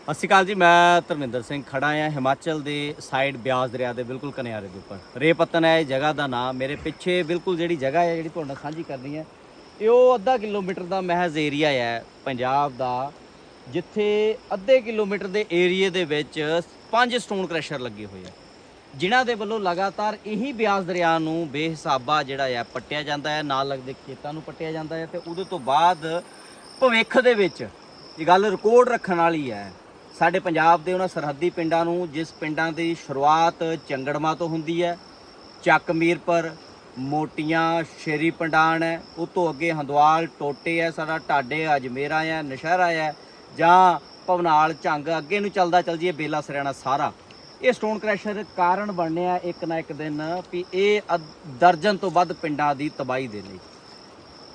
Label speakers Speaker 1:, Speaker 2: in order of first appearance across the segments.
Speaker 1: ਸਤਿ ਸ਼੍ਰੀ ਅਕਾਲ ਜੀ, ਮੈਂ ਧਰਮਿੰਦਰ ਸਿੰਘ ਖੜਾ ਆ ਹਿਮਾਚਲ ਦੇ ਸਾਈਡ ਬਿਆਸ ਦਰਿਆ ਦੇ ਬਿਲਕੁਲ ਕਿਨਾਰੇ ਦੇ ਉੱਪਰ। ਰੇਪਤਨ ਹੈ, ਇਹ ਜਗ੍ਹਾ ਦਾ ਨਾਮ। ਮੇਰੇ ਪਿੱਛੇ ਬਿਲਕੁਲ ਜਿਹੜੀ ਜਗ੍ਹਾ ਹੈ, ਜਿਹੜੀ ਤੁਹਾਡੇ ਨਾਲ ਸਾਂਝੀ ਕਰਨੀ ਹੈ, ਇਹ ਉਹ ਅੱਧਾ ਕਿਲੋਮੀਟਰ ਦਾ ਮਹਿਜ਼ ਏਰੀਆ ਹੈ ਪੰਜਾਬ ਦਾ, ਜਿੱਥੇ ਅੱਧੇ ਕਿਲੋਮੀਟਰ ਦੇ ਏਰੀਏ ਦੇ ਵਿੱਚ ਪੰਜ ਸਟੋਨ ਕ੍ਰੈਸ਼ਰ ਲੱਗੇ ਹੋਏ ਆ। ਜਿਨ੍ਹਾਂ ਦੇ ਵੱਲੋਂ ਲਗਾਤਾਰ ਇਹੀ ਬਿਆਸ ਦਰਿਆ ਨੂੰ ਬੇਹਿਸਾਬਾ ਜਿਹੜਾ ਹੈ, ਪੱਟਿਆ ਜਾਂਦਾ ਹੈ, ਨਾਲ ਲੱਗਦੇ ਖੇਤਾਂ ਨੂੰ ਪੱਟਿਆ ਜਾਂਦਾ ਹੈ ਤੇ ਉਹਦੇ ਤੋਂ ਬਾਅਦ ਭਵਿੱਖ ਦੇ ਵਿੱਚ ਇਹ ਗੱਲ ਰਿਕਾਰਡ ਰੱਖਣ ਵਾਲੀ ਹੈ ਸਾਡੇ ਪੰਜਾਬ ਦੇ ਉਹਨਾਂ ਸਰਹੱਦੀ ਪਿੰਡਾਂ ਨੂੰ, ਜਿਸ ਪਿੰਡਾਂ ਦੀ ਸ਼ੁਰੂਆਤ ਚੰਗੜਮਾ ਤੋਂ ਹੁੰਦੀ ਹੈ ਚੱਕ ਮੀਰਪੁਰ ਮੋਟੀਆਂ, ਸ਼ੇਰੀ ਪੰਡਾਨ ਹੈ, ਉਹ ਤੋਂ ਅੱਗੇ ਹੰਦਵਾਲ, ਟੋਟੇ ਹੈ, ਸਾਡਾ ਢਾਡੇ, ਅਜਮੇਰਾ ਹੈ, ਨਸ਼ਹਿਰਾ ਹੈ, ਜਾਂ ਭਵਨਾਲ, ਝੰਗ, ਅੱਗੇ ਨੂੰ ਚੱਲਦਾ ਚੱਲ ਜੀਏ ਬੇਲਾ ਸਰਿਆਣਾ ਸਾਰਾ। ਇਹ ਸਟੋਨ ਕ੍ਰੈਸ਼ਰ ਕਾਰਨ ਬਣਨੇ ਇੱਕ ਨਾ ਇੱਕ ਦਿਨ ਵੀ ਇਹ ਅੱਧ- ਦਰਜਨ ਤੋਂ ਵੱਧ ਪਿੰਡਾਂ ਦੀ ਤਬਾਹੀ ਦੇ ਲਈ।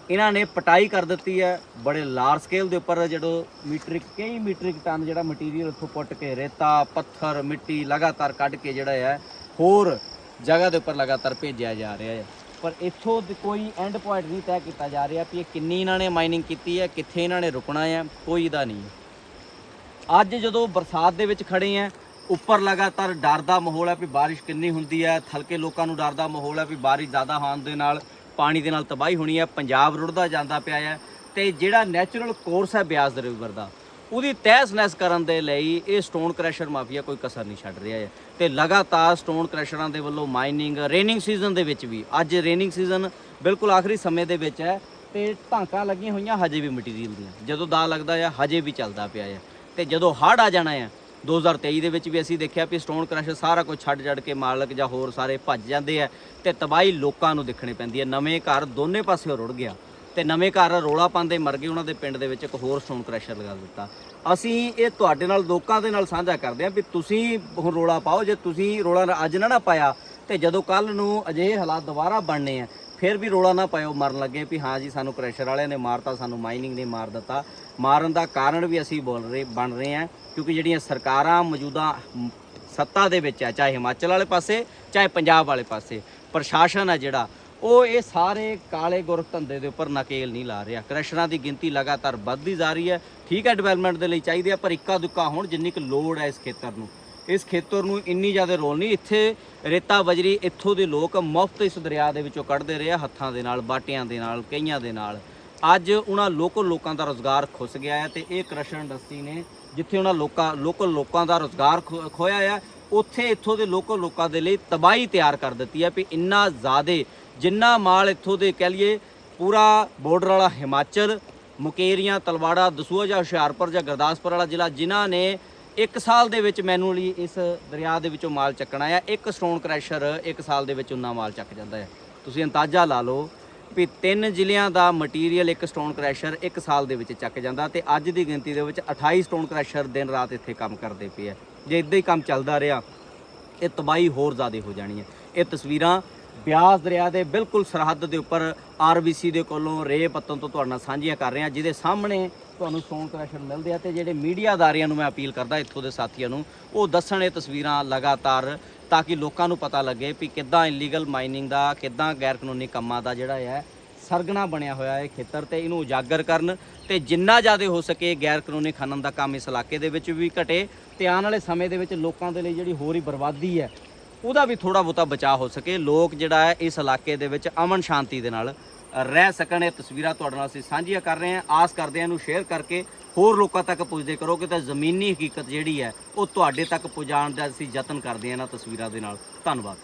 Speaker 1: ਇਹਨਾਂ ਨੇ ਪਟਾਈ ਕਰ ਦਿੱਤੀ ਹੈ ਬੜੇ ਲਾਰਜ ਸਕੇਲ ਦੇ ਉੱਪਰ ਜਦੋਂ ਮੀਟਰਿਕ ਕਈ ਮੀਟਰਿਕ ਟਨ ਜਿਹੜਾ ਮਟੀਰੀਅਲ ਉੱਥੋਂ ਪੁੱਟ ਕੇ ਰੇਤਾ, ਪੱਥਰ, ਮਿੱਟੀ ਲਗਾਤਾਰ ਕੱਢ ਕੇ ਜਿਹੜਾ ਹੈ, ਹੋਰ ਜਗ੍ਹਾ ਦੇ ਉੱਪਰ ਲਗਾਤਾਰ ਭੇਜਿਆ ਜਾ ਰਿਹਾ ਹੈ। ਪਰ ਇੱਥੋਂ ਦੀ ਕੋਈ ਐਂਡ ਪੁਆਇੰਟ ਨਹੀਂ ਤੈਅ ਕੀਤਾ ਜਾ ਰਿਹਾ ਵੀ ਇਹ ਕਿੰਨੀ ਇਹਨਾਂ ਨੇ ਮਾਈਨਿੰਗ ਕੀਤੀ ਹੈ, ਕਿੱਥੇ ਇਹਨਾਂ ਨੇ ਰੁਕਣਾ ਹੈ, ਕੋਈ ਦਾ ਨਹੀਂ ਅੱਜ ਜਦੋਂ ਬਰਸਾਤ ਦੇ ਵਿੱਚ ਖੜੇ ਆ ਉੱਪਰ ਲਗਾਤਾਰ ਡਰ ਦਾ ਮਾਹੌਲ ਹੈ ਵੀ ਬਾਰਿਸ਼ ਕਿੰਨੀ ਹੁੰਦੀ ਹੈ, ਥਲਕੇ ਲੋਕਾਂ ਨੂੰ ਡਰ ਦਾ ਮਾਹੌਲ ਹੈ ਵੀ ਬਾਰਿਸ਼ ਜ਼ਿਆਦਾ ਹੋਣ ਦੇ ਨਾਲ ਪਾਣੀ ਦੇ ਨਾਲ ਤਬਾਹੀ ਹੋਣੀ ਹੈ, ਪੰਜਾਬ ਰੁੜਦਾ ਜਾਂਦਾ ਪਿਆ ਹੈ ਤੇ ਜਿਹੜਾ ਨੈਚੁਰਲ ਕੋਰਸ ਹੈ ਬਿਆਸ ਦੇ ਰਿਵਰ ਦਾ, ਉਹਦੀ ਤਹਿਸ ਨਹਿਸ ਕਰਨ ਦੇ ਲਈ ਇਹ ਸਟੋਨ ਕ੍ਰੈਸ਼ਰ ਮਾਫੀਆ ਕੋਈ ਕਸਰ ਨਹੀਂ ਛੱਡ ਰਿਹਾ ਹੈ ਤੇ ਲਗਾਤਾਰ ਸਟੋਨ ਕ੍ਰੈਸ਼ਰਾਂ ਦੇ ਵੱਲੋਂ ਮਾਈਨਿੰਗ ਰੇਨਿੰਗ ਸੀਜ਼ਨ ਦੇ ਵਿੱਚ ਵੀ, ਅੱਜ ਰੇਨਿੰਗ ਸੀਜ਼ਨ ਬਿਲਕੁਲ ਆਖਰੀ ਸਮੇਂ ਦੇ ਵਿੱਚ ਹੈ ਤੇ ਢਾਂਕਾਂ ਲੱਗੀਆਂ ਹੋਈਆਂ ਹਜੇ ਵੀ ਮਟੀਰੀਅਲ ਦੀਆਂ, ਜਦੋਂ ਦਾ ਲੱਗਦਾ ਆ ਹਜੇ ਵੀ ਚੱਲਦਾ ਪਿਆ ਹੈ ਤੇ ਜਦੋਂ ਹੜ੍ਹ ਆ ਜਾਣਾ ਹੈ 2023 ਦੇ ਵਿੱਚ ਵੀ ਅਸੀਂ ਦੇਖਿਆ ਵੀ ਸਟੋਨ ਕ੍ਰਸ਼ਰ ਸਾਰਾ ਕੁਝ ਛੱਡ ਛੱਡ ਕੇ ਮਾਲਕ ਜਾਂ ਹੋਰ ਸਾਰੇ ਭੱਜ ਜਾਂਦੇ ਆ ਤੇ ਤਬਾਹੀ ਲੋਕਾਂ ਨੂੰ ਦਿਖਣੀ ਪੈਂਦੀ ਹੈ। ਨਵੇਂ ਘਰ ਦੋਨੇ ਪਾਸੇ ਰੁੜ ਗਿਆ ਤੇ ਨਵੇਂ ਘਰ ਰੋਲਾ ਪਾਉਂਦੇ ਮਰ ਗਏ ਉਹਨਾਂ ਦੇ ਪਿੰਡ ਦੇ ਵਿੱਚ ਇੱਕ ਹੋਰ ਸਟੋਨ ਕ੍ਰਸ਼ਰ ਲਗਾ ਦਿੱਤਾ। ਅਸੀਂ ਇਹ ਤੁਹਾਡੇ ਨਾਲ ਲੋਕਾਂ ਦੇ ਨਾਲ ਸਾਂਝਾ ਕਰਦੇ ਹਾਂ ਵੀ ਤੁਸੀਂ ਹੁਣ ਰੋਲਾ ਪਾਓ, ਜੇ ਤੁਸੀਂ ਰੋਲਾ ਅੱਜ ਨਾ ਨਾ ਪਾਇਆ ਤੇ ਜਦੋਂ ਕੱਲ ਨੂੰ ਅਜਿਹੇ ਹਾਲਾਤ ਦੁਬਾਰਾ ਬਣਨੇ ਆ ਫਿਰ ਵੀ ਰੋਲਾ ਨਾ ਪਾਇਓ, ਮਰਨ ਲੱਗੇ ਵੀ ਹਾਂ ਜੀ, ਸਾਨੂੰ ਕ੍ਰੈਸ਼ਰ ਵਾਲਿਆਂ ਨੇ ਮਾਰਤਾ, ਸਾਨੂੰ ਮਾਈਨਿੰਗ ਨੇ ਮਾਰ ਦਿੱਤਾ। ਮਾਰਨ ਦਾ ਕਾਰਨ ਵੀ ਅਸੀਂ ਬੋਲ ਰਹੇ, ਬਣ ਰਹੇ ਹਾਂ, ਕਿਉਂਕਿ ਜਿਹੜੀਆਂ ਸਰਕਾਰਾਂ ਮੌਜੂਦਾ ਸੱਤਾ ਦੇ ਵਿੱਚ ਹੈ ਚਾਹੇ ਹਿਮਾਚਲ ਵਾਲੇ ਪਾਸੇ, ਚਾਹੇ ਪੰਜਾਬ ਵਾਲੇ ਪਾਸੇ, ਪ੍ਰਸ਼ਾਸਨ ਹੈ ਜਿਹੜਾ, ਉਹ ਇਹ ਸਾਰੇ ਕਾਲੇ ਗੁਰਖ ਧੰਦੇ ਦੇ ਉੱਪਰ ਨਕੇਲ ਨਹੀਂ ਲਾ ਰਿਹਾ। ਕ੍ਰੈਸ਼ਰਾਂ ਦੀ ਗਿਣਤੀ ਲਗਾਤਾਰ ਵੱਧਦੀ ਜਾ ਰਹੀ ਹੈ। ਠੀਕ ਹੈ ਡਿਵੈਲਪਮੈਂਟ ਦੇ ਲਈ ਚਾਹੀਦੀ ਹੈ ਪਰ ਇੱਕਾ ਦੁੱਕਾ ਹੁਣ ਜਿੰਨੀ ਕੁ ਲੋੜ ਹੈ ਇਸ ਖੇਤਰ ਨੂੰ। ਇਸ ਖੇਤਰ ਨੂੰ ਇੰਨੀ ਜ਼ਿਆਦਾ ਰੋਲ ਨਹੀਂ, ਇੱਥੇ ਰੇਤਾ ਬਜਰੀ ਇੱਥੋਂ ਦੇ ਲੋਕ ਮੁਫਤ ਇਸ ਦਰਿਆ ਦੇ ਵਿੱਚੋਂ ਕੱਢਦੇ ਰਹੇ ਆ, ਹੱਥਾਂ ਦੇ ਨਾਲ, ਬਾਟਿਆਂ ਦੇ ਨਾਲ, ਕਈਆਂ ਦੇ ਨਾਲ। ਅੱਜ ਉਹਨਾਂ ਲੋਕਲ ਲੋਕਾਂ ਦਾ ਰੋਜ਼ਗਾਰ ਖੁੱਸ ਗਿਆ ਹੈ ਤੇ ਇਹ ਕ੍ਰਸ਼ਰ ਇੰਡਸਟਰੀ ਨੇ ਜਿੱਥੇ ਉਹਨਾਂ ਲੋਕਾਂ, ਲੋਕਲ ਲੋਕਾਂ ਦਾ ਰੋਜ਼ਗਾਰ ਖੋ- ਖੋਇਆ ਹੈ ਉੱਥੇ ਇੱਥੋਂ ਦੇ ਲੋਕਲ ਲੋਕਾਂ ਦੇ ਲਈ ਤਬਾਹੀ ਤਿਆਰ ਕਰ ਦਿੱਤੀ ਹੈ ਵੀ ਇੰਨਾ ਜ਼ਿਆਦੇ, ਜਿੰਨਾ ਮਾਲ ਇੱਥੋਂ ਦੇ ਕਹਿ ਲਈਏ ਪੂਰਾ ਬਾਰਡਰ ਵਾਲਾ ਹਿਮਾਚਲ, ਮੁਕੇਰੀਆਂ, ਤਲਵਾੜਾ, ਦਸੂਹਾ ਜਾਂ ਹੁਸ਼ਿਆਰਪੁਰ ਜਾਂ ਗੁਰਦਾਸਪੁਰ ਵਾਲਾ ਜ਼ਿਲ੍ਹਾ, ਜਿਨ੍ਹਾਂ ਨੇ ਇੱਕ ਸਾਲ ਦੇ ਵਿੱਚ ਮੈਨੂਅਲੀ ਇਸ ਦਰਿਆ ਦੇ ਵਿੱਚੋਂ ਮਾਲ ਚੱਕਣਾ ਆ। ਇੱਕ ਸਟੋਨ ਕ੍ਰੈਸ਼ਰ ਇੱਕ ਸਾਲ ਦੇ ਵਿੱਚ ਉਨਾ ਮਾਲ ਚੱਕ ਜਾਂਦਾ ਹੈ ਤੁਸੀਂ ਅੰਦਾਜ਼ਾ ਲਾ ਲਓ ਵੀ ਤਿੰਨ ਜ਼ਿਲ੍ਹਿਆਂ ਦਾ ਮਟੀਰੀਅਲ ਇੱਕ ਸਟੋਨ ਕ੍ਰੈਸ਼ਰ ਇੱਕ ਸਾਲ ਦੇ ਵਿੱਚ ਚੱਕ ਜਾਂਦਾ ਤੇ ਅੱਜ ਦੀ ਗਿਣਤੀ ਦੇ ਵਿੱਚ 28 ਸਟੋਨ ਕ੍ਰੈਸ਼ਰ ਦਿਨ ਰਾਤ ਇੱਥੇ ਕੰਮ ਕਰਦੇ ਪਏ ਆ। ਜੇ ਇਦਾਂ ਹੀ ਕੰਮ ਚੱਲਦਾ ਰਿਹਾ, ਇਹ ਤਬਾਹੀ ਹੋਰ ਜ਼ਿਆਦਾ ਹੋ ਜਾਣੀ ਹੈ ਇਹ ਤਸਵੀਰਾਂ ਬਿਆਸ ਦਰਿਆ ਦੇ ਬਿਲਕੁਲ ਸਰਹੱਦ ਦੇ ਉੱਪਰ ਆਰਬੀਸੀ ਦੇ ਕੋਲੋਂ ਰੇ ਪੱਤਨ ਤੋਂ ਤੁਹਾਡੇ ਨਾਲ ਸਾਂਝੀਆਂ ਕਰ ਰਹੇ ਹਾਂ ਜਿਹਦੇ ਸਾਹਮਣੇ ਤੁਹਾਨੂੰ ਸਟੋਨ ਕ੍ਰੈਸ਼ਰ ਮਿਲਦੇ ਆ ਤੇ ਜਿਹੜੇ ਮੀਡੀਆ ਅਦਾਰਿਆਂ ਨੂੰ ਮੈਂ ਅਪੀਲ ਕਰਦਾ ਇੱਥੋਂ ਦੇ ਸਾਥੀਆਂ ਨੂੰ, ਉਹ ਦੱਸਣ ਇਹ ਤਸਵੀਰਾਂ ਲਗਾਤਾਰ ਤਾਂ ਕਿ ਲੋਕਾਂ ਨੂੰ ਪਤਾ ਲੱਗੇ ਵੀ ਕਿੱਦਾਂ ਇਲੀਗਲ ਮਾਈਨਿੰਗ ਦਾ, ਕਿੱਦਾਂ ਗੈਰ ਕਾਨੂੰਨੀ ਕੰਮਾਂ ਦਾ ਜਿਹੜਾ ਹੈ, ਸਰਗਣਾ ਬਣਿਆ ਹੋਇਆ ਹੈ ਖੇਤਰ ਤੇ ਇਹਨੂੰ ਉਜਾਗਰ ਕਰਨ ਤੇ ਜਿੰਨਾ ਜ਼ਿਆਦਾ ਹੋ ਸਕੇ ਗੈਰ ਕਾਨੂੰਨੀ ਖਨਨ ਦਾ ਕੰਮ ਇਸ ਇਲਾਕੇ ਦੇ ਵਿੱਚ ਵੀ ਘਟੇ ਤੇ ਆਉਣ ਵਾਲੇ ਸਮੇਂ ਦੇ ਵਿੱਚ ਲੋਕਾਂ ਦੇ ਲਈ ਜਿਹੜੀ ਹੋਰ ਹੀ ਬਰਬਾਦੀ ਹੈ, ਉਹਦਾ ਵੀ ਥੋੜਾ ਬਹੁਤਾ ਬਚਾਅ ਹੋ ਸਕੇ। ਲੋਕ ਜਿਹੜਾ ਹੈ ਇਸ ਇਲਾਕੇ ਦੇ ਵਿੱਚ ਅਮਨ ਸ਼ਾਂਤੀ ਦੇ ਨਾਲ ਰਹਿ ਸਕਣ ਇਹ ਤਸਵੀਰਾਂ ਤੁਹਾਡੇ ਨਾਲ ਅਸੀਂ ਸਾਂਝੀਆਂ ਕਰ ਰਹੇ ਹਾਂ। ਆਸ ਕਰਦੇ ਹਾਂ ਇਹਨੂੰ ਸ਼ੇਅਰ ਕਰਕੇ ਹੋਰ ਲੋਕਾਂ ਤੱਕ ਪੁੱਜਦੇ ਕਰੋ ਕਿ ਤਾਂ ਜ਼ਮੀਨੀ ਹਕੀਕਤ ਜਿਹੜੀ ਹੈ, ਉਹ ਤੁਹਾਡੇ ਤੱਕ ਪਹੁੰਚਾਉਣ ਦਾ ਅਸੀਂ ਯਤਨ ਕਰਦੇ ਹਾਂ ਇਹਨਾਂ ਤਸਵੀਰਾਂ ਦੇ ਨਾਲ। ਧੰਨਵਾਦ।